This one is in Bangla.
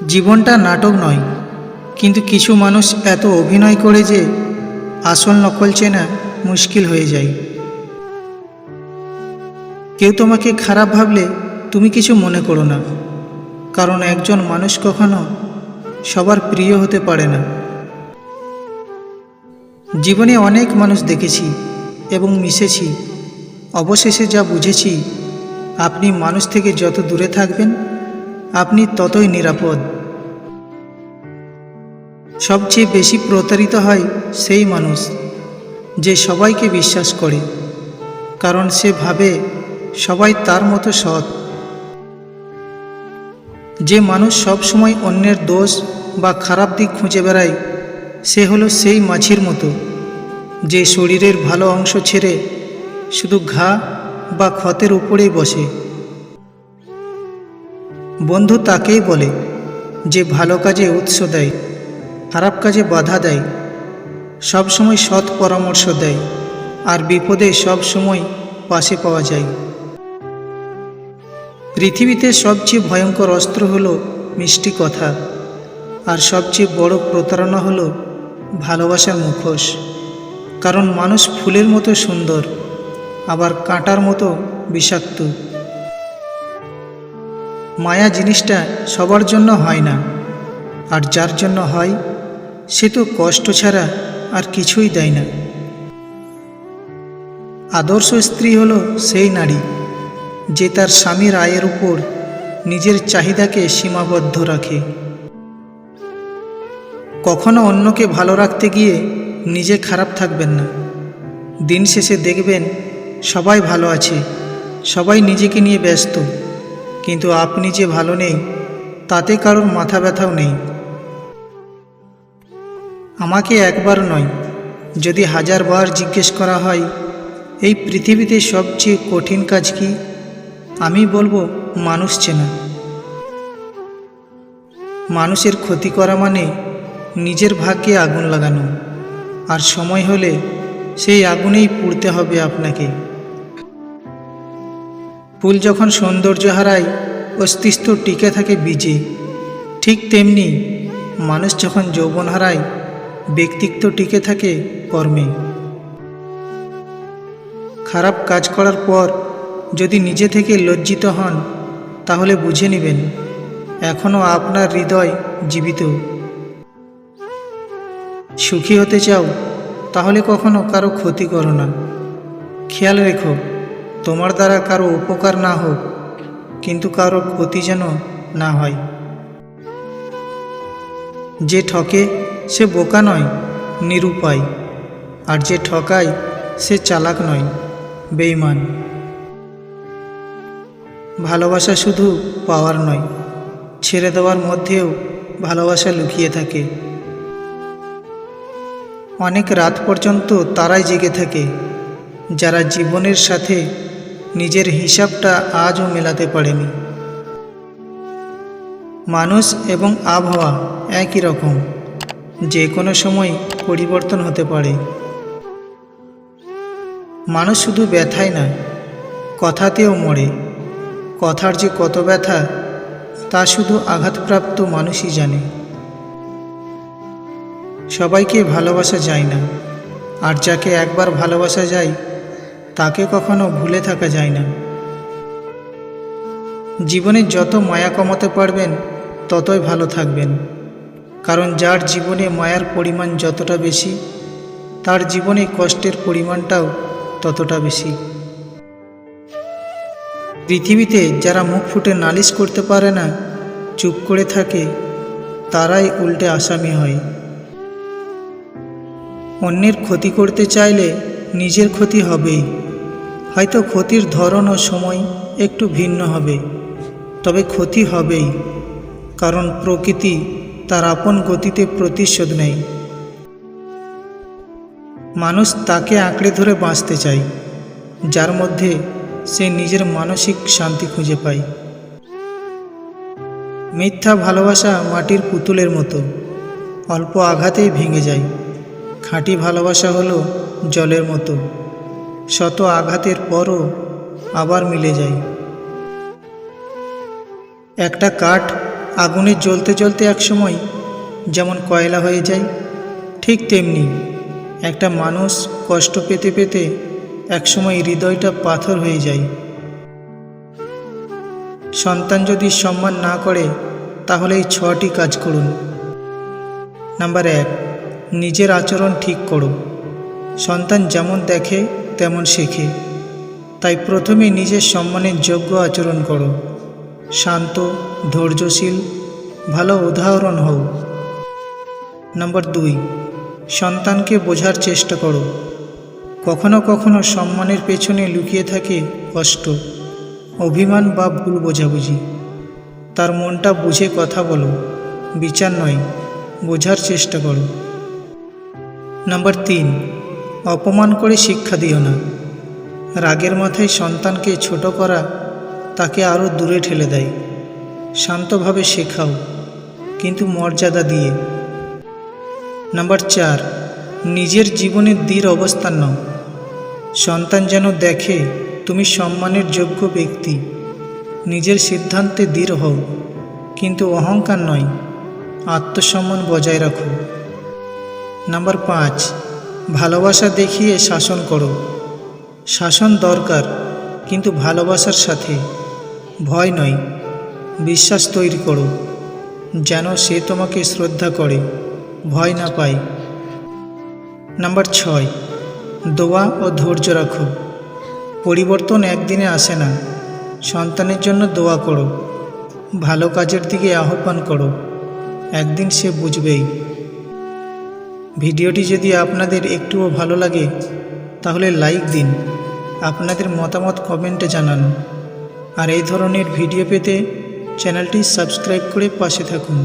জীবনটা নাটক নয়, কিন্তু কিছু মানুষ এত অভিনয় করে যে আসল নকল চেনা মুশকিল হয়ে যায়। কেউ তোমাকে খারাপ ভাবলে তুমি কিছু মনে করো না, কারণ একজন মানুষ কখনো সবার প্রিয় হতে পারে না। জীবনে অনেক মানুষ দেখেছি এবং মিশেছি, অবশেষে যা বুঝেছি, আপনি মানুষ থেকে যত দূরে থাকবেন আপনি ততই নিরাপদ। সবচেয়ে বেশি প্রতারিত হয় সেই মানুষ যে সবাইকে বিশ্বাস করে, কারণ সে ভাবে সবাই তার মতো সৎ। যে মানুষ সব সময় অন্যের দোষ বা খারাপ দিক খুঁজে বেড়ায়, সে হলো সেই মাছির মতো, যে শরীরের ভালো অংশ ছেড়ে শুধু ঘা বা ক্ষতের উপরেই বসে। বন্ধু তাকেই বলে যে ভালো কাজে উৎস দেয়, খারাপ কাজে বাধা দেয়, সব সময় সৎ পরামর্শ দেয় আর বিপদে সব সময় পাশে পাওয়া যায়। পৃথিবীতে সবচেয়ে ভয়ঙ্কর অস্ত্র হলো মিষ্টি কথা আর সবচেয়ে বড় প্রতারণা হলো ভালোবাসার মুখোশ। কারণ মানুষ ফুলের মতো সুন্দর, আবার কাঁটার মতো বিষাক্ত। মায়া জিনিসটা সবার জন্য হয় না। আর যার জন্য হয়, সে তো কষ্ট ছাড়া আর কিছুই দেয় না। আদর্শ স্ত্রী হলো সেই নারী, যে তার স্বামীর আয়ের উপর নিজের চাহিদাকে সীমাবদ্ধ রাখে। কখনো অন্যকে ভালো রাখতে গিয়ে নিজে খারাপ থাকবেন না। দিন শেষে দেখবেন সবাই ভালো আছে, সবাই নিজেকে নিয়ে ব্যস্ত। কিন্তু আপনি যে ভালো নেই, তাতে কারোর মাথা ব্যথাও নেই। আমাকে একবার নয়, যদি হাজারবার জিজ্ঞেস করা হয়, এই পৃথিবীতে সবচেয়ে কঠিন কাজ কি? আমি বলব, মানুষ চেনা। মানুষের ক্ষতি করা মানে নিজের ভাগ্যে আগুন লাগানো। আর সময় হলে সেই আগুনেই পুড়তে হবে আপনাকে। ফুল যখন সৌন্দর্য হারায়, অস্তিত্ব টিকে থাকে বীজে। ঠিক তেমনি মানুষ যখন যৌবন হারায়, ব্যক্তিত্ব টিকে থাকে কর্মে। খারাপ কাজ করার পর যদি নিজে থেকে লজ্জিত হন, তাহলে বুঝে নেবেন এখনও আপনার হৃদয় জীবিত। সুখী হতে চাও, তাহলে কখনো কারও ক্ষতি করো না। খেয়াল রেখো তোমার দ্বারা কারও উপকার না হোক, কিন্তু কারও ক্ষতি যেন না হয়। যে ঠকে সে বোকা নয়, নিরুপায়, আর যে ঠকায় সে চালাক নয় বেইমান ভালোবাসা শুধু পাওয়ার নয়, ছেড়ে দেওয়ার মধ্যেও ভালোবাসা লুকিয়ে থাকে। অনেক রাত পর্যন্ত তারাই জেগে থাকে, যারা জীবনের সাথে নিজের হিসাবটা আজও মেলাতে পারেনি। মানুষ এবং আবহাওয়া একই রকম যে কোনো সময় পরিবর্তন হতে পারে। মানুষ শুধু ব্যথায় না কথাতেও মরে। কথার যে কত ব্যথা, তা শুধু আঘাতপ্রাপ্ত মানুষই জানে। সবাইকে ভালোবাসা যায় না, আর যাকে একবার ভালোবাসা যায় তাকে কখনো ভুলে থাকা যায় না। জীবনে যত মায়া কমাতে পারবেন, ততই ভালো থাকবেন। কারণ যার জীবনে মায়ার পরিমাণ যতটা বেশি, তার জীবনে কষ্টের পরিমাণটাও ততটা বেশি। পৃথিবীতে যারা মুখ ফুটে নালিশ করতে পারে না, চুপ করে থাকে, তারাই উল্টে আসামি হয়। অন্যের ক্ষতি করতে চাইলে নিজের ক্ষতি হবেই হয়তো ক্ষতির ধরন ও সময় একটু ভিন্ন হবে। তবে ক্ষতি হবেই, কারণ প্রকৃতি তার আপন গতিতে প্রতিশোধ নেয়। মানুষ তাকে আঁকড়ে ধরে বাঁচতে চায়, যার মধ্যে সে নিজের মানসিক শান্তি খুঁজে পায়। মিথ্যা ভালোবাসা মাটির পুতুলের মতো, অল্প আঘাতেই ভেঙে যায়। খাঁটি ভালোবাসা হলো জলের মতো। শত আঘাতের পরও আবার মিলে যায়। একটা কাঠ আগুনে জ্বলতে জ্বলতে একসময় যেমন কয়লা হয়ে যায়, ঠিক তেমনি একটা মানুষ কষ্ট পেতে পেতে একসময় হৃদয়টা পাথর হয়ে যায়। সন্তান যদি সম্মান না করে, তাহলে এই ছটি কাজ করুন। নাম্বার এক নিজের আচরণ ঠিক করো। সন্তান যেমন দেখে, তেমন শেখে। তাই প্রথমে নিজের সম্মানের যোগ্য আচরণ করো। শান্ত, ধৈর্যশীল, ভালো উদাহরণ হও। নম্বর দুই, সন্তানকে বোঝার চেষ্টা করো। কখনো কখনো সম্মানের পেছনে লুকিয়ে থাকে কষ্ট, অভিমান বা ভুল বোঝাবুঝি। তার মনটা বুঝে কথা বলো। বিচার নয়, বোঝার চেষ্টা করো। নাম্বার তিন, অপমান করে শিক্ষা দিও না। রাগের মাথায় সন্তানকে ছোট করা তাকে আরও দূরে ঠেলে দেয়। শান্তভাবে শেখাও, কিন্তু মর্যাদা দিয়ে। নাম্বার চার, নিজের জীবনের দৃঢ় অবস্থান নাও। সন্তান যেন দেখে তুমি সম্মানের যোগ্য ব্যক্তি। নিজের সিদ্ধান্তে দৃঢ় হও, কিন্তু অহংকার নয়, আত্মসম্মান বজায় রাখো। নাম্বার পাঁচ, ভালোবাসা দেখিয়ে শাসন করো। শাসন দরকার, কিন্তু ভালোবাসার সাথে ভয় নয়। বিশ্বাস তৈরি করো, যেন সে তোমাকে শ্রদ্ধা করে, ভয় না পায়। নাম্বার ছয়, দোয়া ও ধৈর্য রাখো। পরিবর্তন একদিনে আসে না। সন্তানের জন্য দোয়া করো। ভালো কাজের দিকে আহ্বান করো। একদিন সে বুঝবেই। ভিডিওটি যদি আপনাদের একটুও ভালো লাগে, তাহলে লাইক দিন। আপনাদের মতামত কমেন্টে জানান। আর এই ধরনের ভিডিও পেতে চ্যানেলটি সাবস্ক্রাইব করে পাশে থাকুন।